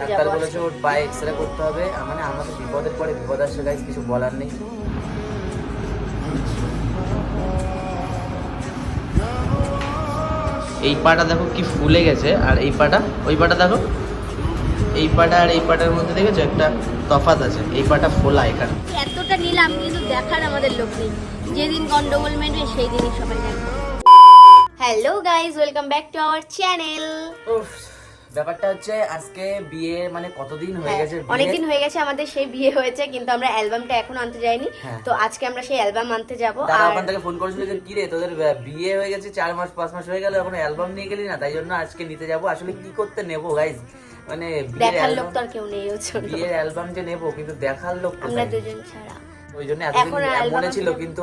Doctor বলেছে ওর পায়ে x-ray করতে হবে। মানে আমাদের বিপদের পরে বিপদ আসছে গাইজ কিছু বলার নেই। এই পাটা দেখো কি ফুলে গেছে আর এই পাটা ওই পাটা দেখো। এই পাটা আর এই পাটার মধ্যে দেখেছ একটা তফাৎ আছে এই পাটা ফোলা এখানে। এতটা নিলাম কিন্তু দেখার আমাদের লোক নেই। যেদিন গন্ডগোল মেটবে সেই দিনই সবাই দেখবে। Hello guys welcome back to our channel উফ, ব্যাপারটা হচ্ছে আজকে বিয়ে মানে কতদিন হয়ে গেছে হ্যাঁ, অনেকদিন হয়ে গেছে আমাদের সেই বিয়ে হয়েছে কিন্তু আমরা অ্যালবামটা এখন আনতে যাইনি। হ্যাঁ। তো আজকে আমরা সেই অ্যালবাম আনতে যাব আর ওখান থেকে ফোন করেছিল যে কি রে তোদের বিয়ে হয়ে গেছে চার মাস পাঁচ মাস হয়ে গেল এখন অ্যালবাম নিয়ে গেলি না? তাই জন্য আজকে নিতে যাব। আসলে কি করতে নেব গাইজ মানে দেখার লোক তো আর কেউ নেই বিয়ের অ্যালবাম যে নেব কিন্তু দেখার লোক আমরা দুজন ছাড়া। ওই জন্য এতদিন মনে ছিল কিন্তু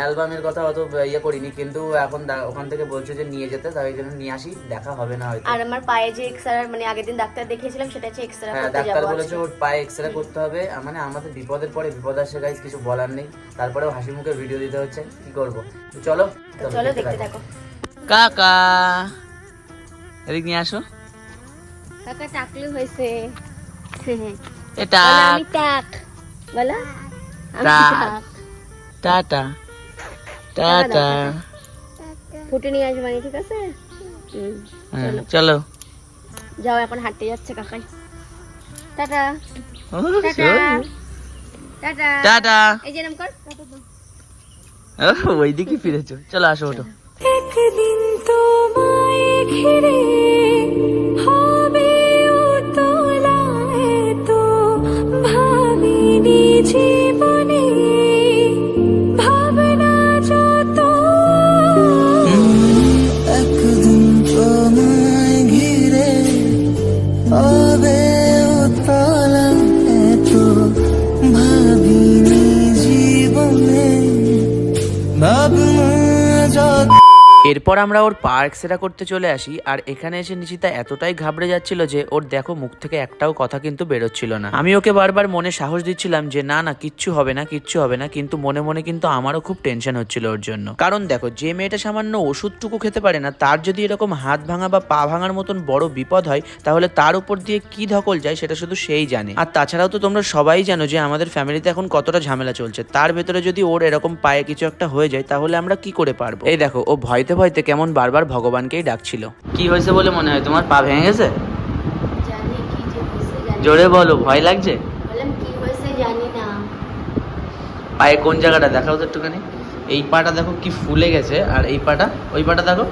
অ্যালবামের কথা অত ইয়ে করিনি কিন্তু এখন ওখান থেকে বলছে যে নিয়ে যেতে তাই জন্য নিয়ে আসি দেখা হবে না হয়তো। আর আমার পায়ে যে এক্সরা মানে আগের দিন ডাক্তার দেখিয়েছিলাম সেটা হচ্ছে এক্সরা হ্যাঁ ডাক্তার বলেছে ওর পায়ে এক্সরে করতে হবে মানে আমাদের বিপদের পরে বিপদ আসে গাইজ কিছু বলার নেই। তারপরেও হাসি মুখে ভিডিও দিতে হচ্ছে কি করব? তো চলো তো চলো দেখতে থাকো। কাকা এদিক নিয়ে আসো। কাকা টাকলু হয়েছে। এটা আমি টাক। বলো। Tata tata. ফুটে নিয়ে আসবে মানে ঠিক আছে? হ্যাঁ, চলো। যাও এখন হাঁটতে যাচ্ছে কাকাই। টাটা। টাটা। টাটা। টাটা। এই যে নাম কর। ও, ওইদিকে ফিরেছো। চলো আসো ওঠো। একদিন তোমায় ঘিরে এরপর আমরা ওর পার্ক সেরা করতে চলে আসি, আর এখানে এসে নিশিতা এতটাই ঘাবড়ে যাচ্ছিল যে ওর দেখো মুখ থেকে একটাও কথা কিন্তু বেরোচ্ছিল না। আমি ওকে বারবার মনে সাহস দিচ্ছিলাম যে না না, কিচ্ছু হবে না, কিচ্ছু হবে না, কিন্তু মনে মনে কিন্তু আমারও খুব টেনশন হচ্ছিল ওর জন্য। কারণ দেখো, যে মেয়েটা সামান্য ওষুধটুকু খেতে পারে না, তার যদি এরকম হাত ভাঙা বা পা ভাঙার মতন বড় বিপদ হয়, তাহলে তার উপর দিয়ে কি ধকল যায় সেটা শুধু সেই জানে। আর তাছাড়াও তো তোমরা সবাই জানো যে আমাদের ফ্যামিলিতে এখন কতটা ঝামেলা চলছে। তার ভেতরে যদি ওর এরকম পায়ে কিছু একটা হয়ে যায়, তাহলে আমরা কি করে পারব? এই দেখো, ও ভয়তে ভয়তে কেমন বারবার ভগবানকেই ডাকছিল। কি হয়েছে বলে মনে হয়? তোমার পা ভেঙে গেছে? জানি কি যে হয়েছে জানি জোরে বলো ভয় লাগছে? বললাম কি হয়েছে জানি না। পায়ে কোন জায়গাটা? দেখাও তো একটুখানি। এই পাটা দেখো কি ফুলে গেছে আর এই পাটা? ওই পাটা দেখো।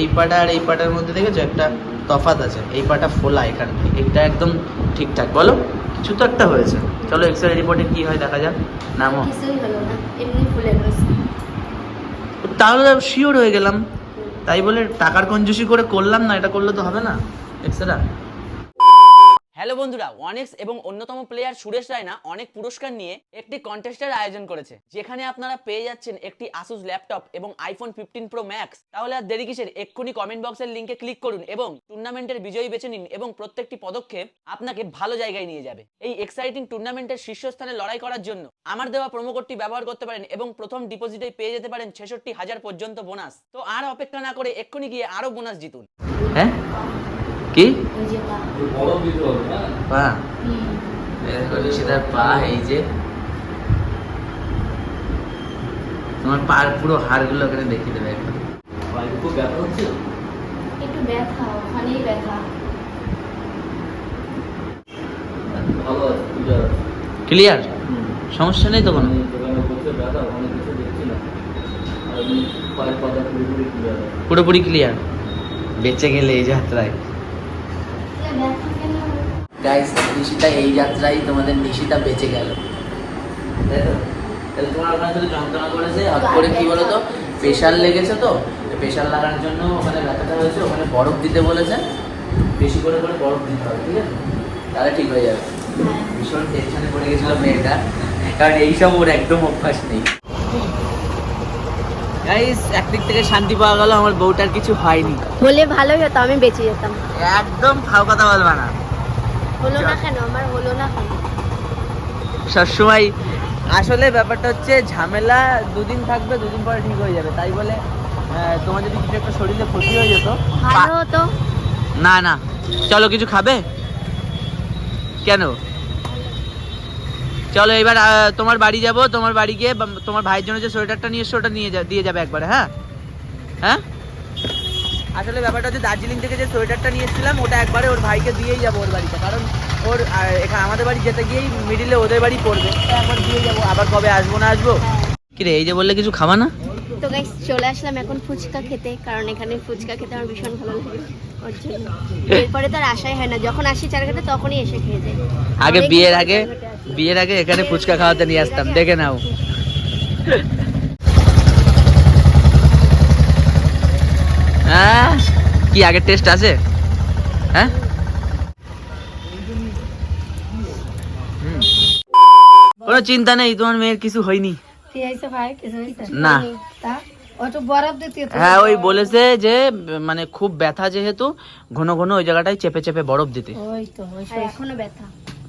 এই পাটা আর এই পাটার মধ্যে দেখেছ? একটা তফাৎ আছে। এই পাটা ফোলা এখান থেকে। এটা একদম ঠিকঠাক। বলো কিছু তো একটা হয়েছে। চলো এক্স রে রিপোর্টে কি হয় দেখা যাক। নামো। কিছুই হলো না। এমনি ফুলে রয়েছে তাহলে শিওর হয়ে গেলাম। তাই বলে টাকার কঞ্জুসি করে করলাম না, এটা করলে তো হবে না এক্সরা হ্যালো বন্ধুরা ওয়ানেক্স এবং অন্যতম প্লেয়ার সুরেশ রায়না অনেক পুরস্কার নিয়ে একটি কন্টেস্টের আয়োজন করেছে। যেখানে আপনারা পেয়ে যাচ্ছেন একটি আসুস ল্যাপটপ এবং আইফোন ফিফটিন প্রো ম্যাক্স তাহলে আর দেরি কিসের? এক্ষুনি কমেন্ট বক্সের লিঙ্কে ক্লিক করুন এবং টুর্নামেন্টের বিজয়ী বেছে নিন এবং প্রত্যেকটি পদক্ষেপ আপনাকে ভালো জায়গায় নিয়ে যাবে। এই এক্সাইটিং টুর্নামেন্টের শীর্ষস্থানে লড়াই করার জন্য আমার দেওয়া প্রোমো কোডটি ব্যবহার করতে পারেন এবং প্রথম ডিপোজিটে পেয়ে যেতে পারেন ছেষট্টি হাজার পর্যন্ত বোনাস তো আর অপেক্ষা না করে এক্ষুনি গিয়ে আরও বোনাস জিতুন। হ্যাঁ? কি? পা। পা। এই দেখো নিশিতার পা এই যে। তোমার পার পুরো হাড়গুলো এখানে দেখিয়ে দেবে এখন। একটু ব্যথা ওখানেই ব্যথা। ক্লিয়ার সমস্যা নেই তো কোনো? পুরোপুরি ক্লিয়ার বেঁচে গেলে এই যাত্রায়। গাইস নিশিতা এই যাত্রায় তোমাদের নিশিতা বেঁচে গেল? তাহলে তোমার ওখানে শুধু যন্ত্রণা করেছে? করে কি প্রেশার লেগেছে তো? প্রেশার লাগানোর জন্য ওখানে ব্যথাটা হয়েছে, ওখানে বরফ দিতে বলেছে। বেশি করে করে বরফ দিতে হবে, ঠিক আছে? তাহলে ঠিক হয়ে যাবে। ভীষণ টেনশনে পড়ে গেছিল মেয়েটা। কারণ এইসব ওর একদম অভ্যাস নেই। গাইস একদিক থেকে শান্তি পাওয়া গেল আমার বউটার কিছু হয়নি। হলে ভালোই হতো আমি বেঁচে যেতাম। একদম ফাও কথা বলবা না। হলো না কেন? আমার হলো না কেন? সবসময় আসলে ব্যাপারটা হচ্ছে ঝামেলা দুদিন থাকবে দুদিন পরে ঠিক হয়ে যাবে। তাই বলে তোমার যদি কিছু একটা শরীরে ক্ষতি হয়ে যেত ভালো হতো। না না। চলো কিছু খাবে? কেন? চলো এবার তোমার বাড়ি যাব, তোমার বাড়ি গিয়ে তোমার ভাইয়ের জন্য যে সোয়েটারটা নিয়ে এসছো, ওটা নিয়ে দিয়ে যাবে একবারে হ্যাঁ? হ্যাঁ? আসলে ব্যাপারটা হচ্ছে দার্জিলিং থেকে যে সোয়েটারটা নিয়ে এসেছিলাম, ওটা একবারে ওর ভাইকে দিয়েই যাব ওর বাড়িতে। কারণ ওর এখানে আমাদের বাড়ি যেতে গিয়েই মিডিলে ওদের বাড়ি পড়বে। একবার দিয়ে যাব, আবার কবে আসব না আসব? কিরে, এই যে বললে কিছু খাবা না? তো গাইস চলে আসলাম এখন ফুচকা খেতে কারণ এখানে ফুচকা খেতে আমার ভীষণ ভালো লাগে ওর জন্য। এরপরে তো আর আশাই হয় না যখন আসি চারঘাটে তখনই এসে খেয়ে যাই আগে বিয়ের আগে বিয়ের আগে এখানে ফুচকা খাওয়াতে নিয়ে আসতাম দেখে নাও। হ্যাঁ কি আগের টেস্ট আছে? হ্যাঁ। কোনো চিন্তা নেই তোমার মেয়ের কিছু হয়নি। কি হয়েছে ভাই? কিছু হয়েছে? না। তা? ওটু বরফ দিতে হ্যাঁ ওই বলেছে যে মানে খুব ব্যথা যেহেতু ঘন ঘন ওই জায়গাটায় চেপে চেপে বরফ দিতে। ওই তো এখনও ব্যথা।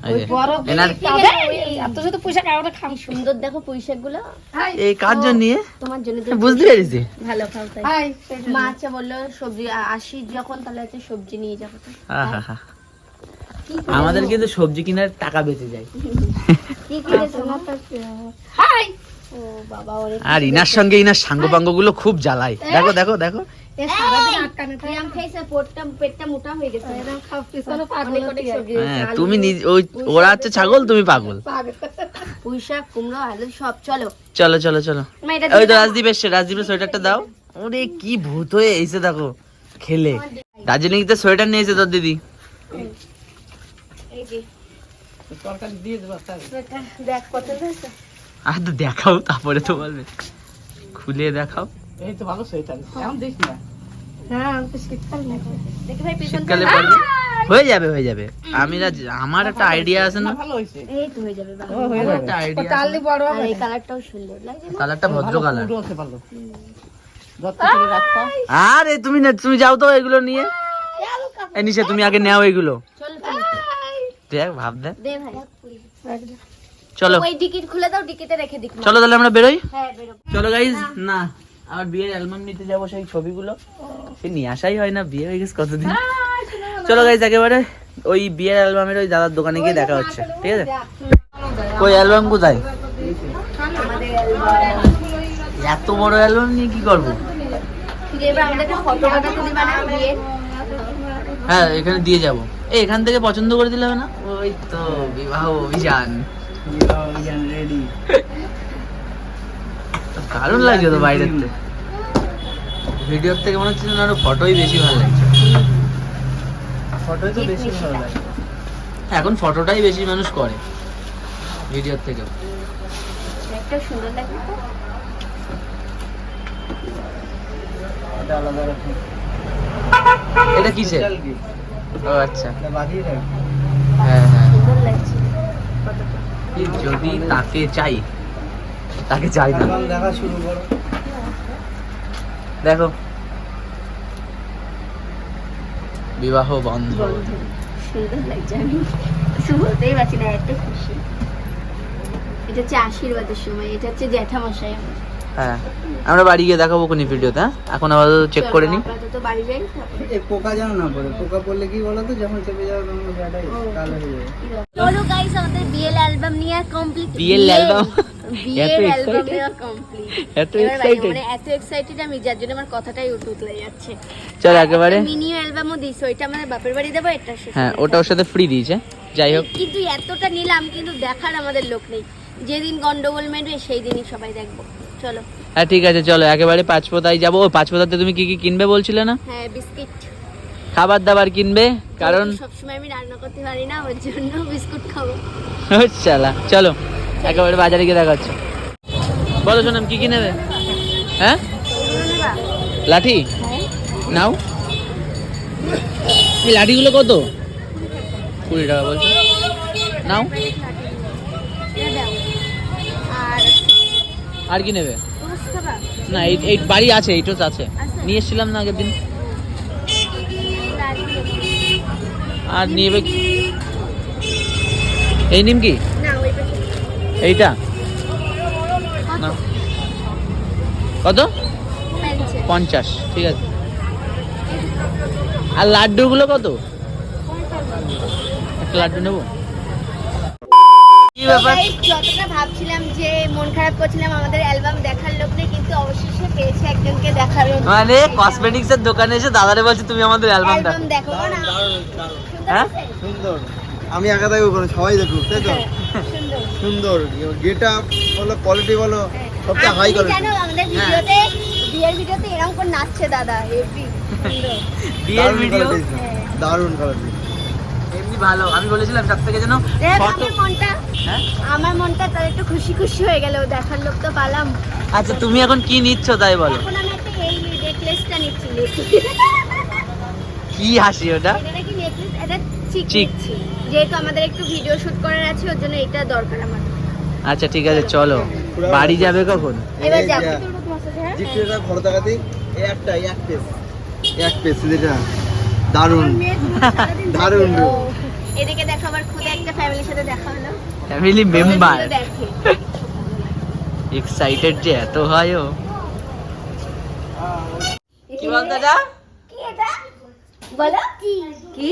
এই যে, বরফ এনার তবে এত শুধু পয়সা কাউরে খাম কি সুন্দর দেখো পুঁইশাকগুলো এই কাজ নিয়ে তোমার জন্য বুঝতে পেরেছি। ভালো খাও মা আচ্ছা বলল সবজি আসি যখন তাহলে হচ্ছে সবজি নিয়ে যাব আমাদের কিন্তু সবজি কেনার টাকা বেঁচে যায়। কি হাই। আর ইনার সঙ্গে ইনার সাঙ্গ পাঙ্গগুলো খুব জ্বালায়। দেখো দেখো দেখো। মোটা হয়ে হ্যাঁ তুমি ওরা হচ্ছে ছাগল তুমি পাগল। পাগল। পুঁইশাক কুমড়ো আলু সব চলো। চলো চলো চলো। মা এটা ওই তো। রাজদীপ এসছে রাজদীপের সোয়েটারটা দাও। ওরে কি ভূত হয়ে এসে দেখো খেলে। দার্জিলিং তে সোয়েটার নিয়েছে তোর দিদি। এই যে। দেখ আর তো দেখাও তারপরে তো বলবে খুলে দেখাও। হ্যাঁ তো শীতকাল না দেখি ভাই পিছন শীতকালে পরবে হয়ে যাবে হয়ে যাবে। আমি আমার একটা আইডিয়া আছে না? এই তো হয়ে যাবে বাবা। আমার একটা আইডিয়া তালি বড় আর এই কালারটাও সুন্দর লাগছে না? কালারটা ভদ্র কালার। আরে তুমি না তুমি যাও তো এগুলো নিয়ে। এই তুমি আগে নাও এগুলো। চলো চলো। দেখ ভাব দেখ। দে ভাই। চলো। ওই টিকিট খুলে দাও টিকিটে রেখে দিক চলো তাহলে আমরা বেরোই? হ্যাঁ বেরো চলো গাইজ না। আমার বিয়ের অ্যালবাম নিতে যাব সেই ছবিগুলো। সে নিয়ে আসাই হয় না বিয়ে হয়ে গেছে কতদিন? চলো গাইজ একেবারে ওই বিয়ের অ্যালবামের ওই দাদার দোকানে গিয়ে দেখা হচ্ছে ঠিক আছে? ওই অ্যালবাম কোথায়? এত বড় অ্যালবাম নিয়ে কি করব? হ্যাঁ এখানে দিয়ে যাব। এই এখান থেকে পছন্দ করে দিলে হবে না? ওই তো বিবাহ অভিযান। দারুণ লাগছে তো বাইরের থেকে। ভিডিওর থেকে মনে হচ্ছে আরও ফটোই বেশি ভালো লাগছে। ফটোই তো বেশি ভালো লাগে। এখন ফটোটাই বেশি মানুষ করে ভিডিওর থেকে একটা সুন্দর লাগছে তো? এটা কিসের? ও আচ্ছা। হ্যাঁ হ্যাঁ। যদি তাকে চাই তাকে চাই না। দেখা শুরু করো। দেখো। বিবাহ বন্ধ। সুন্দর লাগছে আমি। কিছু বলতেই পারছি না এত খুশি। এটা হচ্ছে আশীর্বাদের সময় এটা হচ্ছে জ্যাঠামশাই আমার। হ্যাঁ। আমরা বাড়ি গিয়ে দেখাবো কোন ভিডিওতে হ্যাঁ? এখন আপাতত চেক চলো, করে বাড়ি যাই পোকা যেন না পড়ে। পোকা পড়লে কি যখন চেপে যাবে তখন ব্যাটাই কালো হয়ে যাবে। চলো গাইস আমাদের বিএল অ্যালবাম নিয়ে কমপ্লিট? বিএল এত অ্যালবাম নেওয়া কমপ্লিট এত excited? মানে এত এক্সাইটেড আমি যার জন্য আমার কথাটাই যাচ্ছে। চল একেবারে। মিনি অ্যালবামও দিস ওইটা আমাদের বাপের বাড়ি দেবো এটা হ্যাঁ ওটা ওর সাথে ফ্রি দিয়েছে। যাই হোক। কিন্তু এতটা নিলাম কিন্তু দেখার আমাদের লোক নেই। যেদিন গন্ডগোল মেটবে সেই দিনই সবাই দেখব। চলো। হ্যাঁ ঠিক আছে চলো একেবারে পাঁচপোতায় যাব। ও পাঁচপোতাতে তুমি কি কি কিনবে বলছিলে না? হ্যাঁ বিস্কিট। খাবার দাবার কিনবে? কারণ সবসময় আমি রান্না করতে পারি না ওর জন্য বিস্কুট খাব। চালা চলো একেবারে বাজারে গিয়ে দেখা হচ্ছে। বলো শোনাম কি কি নেবে? হ্যাঁ? লাঠি? নাও। এই লাঠিগুলো কত? কুড়ি টাকা বলছো। নাও। আর কি নেবে? না এই এই বাড়ি আছে এইটোস আছে। নিয়ে এসেছিলাম না আগের দিন। আর নিয়ে এই নিম কি? এইটা? কত? না। কত? পঞ্চাশ। ঠিক আছে। আর লাড্ডুগুলো কত? একটা লাড্ডু নেব? ব্যাপার? যতটা ভাবছিলাম যে মন খারাপ করছিলাম আমাদের অ্যালবাম দেখার লোক নেই কিন্তু অবশেষে পেয়েছে একজনকে দেখার মানে কসমেটিক্স এর দোকানে এসে দাদারে বলছে তুমি আমাদের অ্যালবামটা অ্যালবাম দেখো না? হ্যাঁ? সুন্দর। আমি একা কোনো সবাই দেখুক তাই তো? সুন্দর। সুন্দর। গেট আপ বলো কোয়ালিটি বলো সবটা হাই কোয়ালিটি জানো আমাদের ভিডিওতে বিয়ের ভিডিওতে এরকম করে নাচছে দাদা হেভি সুন্দর। বিয়ের ভিডিও দারুণ কোয়ালিটি এমনি ভালো। আমি বলেছিলাম তার থেকে যেন ফটো আমার মনটা হ্যাঁ? আমার মনটা তার একটু খুশি খুশি হয়ে গেল দেখার লোক তো পালাম। আচ্ছা তুমি এখন কি নিচ্ছ? তাই বলো। এখন আমি একটা এই নেকলেসটা নিচ্ছি। কি হাসি ওটা? এটা নাকি নেকলেস এটা চিক চিক। যেহেতু আমাদের একটু ভিডিও শুট করার আছে ওর জন্য এটা দরকার আমার। আচ্ছা ঠিক আছে চলো। বাড়ি যাবে কখন? এবার যাব। জিপটা ঘর দেখাতে এই একটা এক পিস এক পিস যেটা দারুণ। দারুণ। এদিকে দেখো আবার খুদে একটা ফ্যামিলির সাথে দেখা হলো। ফ্যামিলি মেম্বার এক্সাইটেড যে এত হয় ও। কি কি বলো। কি?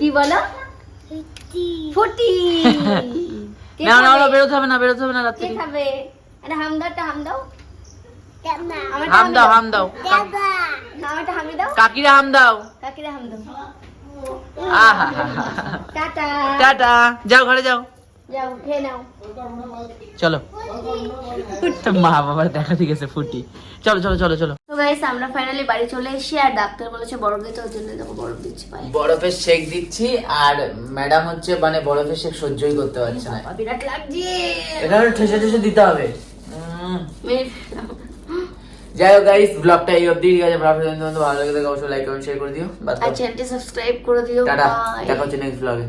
কি বলো? ফুটি না না না বেরোতে হবে না বেরোতে হবে না কে রাত্রি খাবে? এটা হাম দাও হাম দাও। হাম দাও হাম দাও। আমারটা হামি দাও। কাকিরা হাম দাও। কাকিরা হাম দাও। টাটা। যাও ঘরে যাও। যাও খেয়ে নাও। চলো। মা বাবার দেখা ঠিক আছে ফুটি। চলো চলো চলো চলো। তো গাইস আমরা ফাইনালি বাড়ি চলে এসেছি আর ডাক্তার বলেছে বরফ দিতে ওর জন্য দেখো বরফ দিচ্ছি বরফের শেক দিচ্ছি আর ম্যাডাম হচ্ছে মানে বরফের শেক সহ্যই করতে পারছে না। বিরাট লাগছে। এটা ঠেসে ঠেসে দিতে হবে। যাই হোক গাইস ব্লগটা এই অবধি ঠিক আছে? ব্লগটা যদি তোমাদের ভালো লাগে থাকে অবশ্যই লাইক কমেন্ট শেয়ার করে দিও। আর চ্যানেলটি সাবস্ক্রাইব করে দিও। টাটা। দেখা হচ্ছে নেক্সট ব্লগে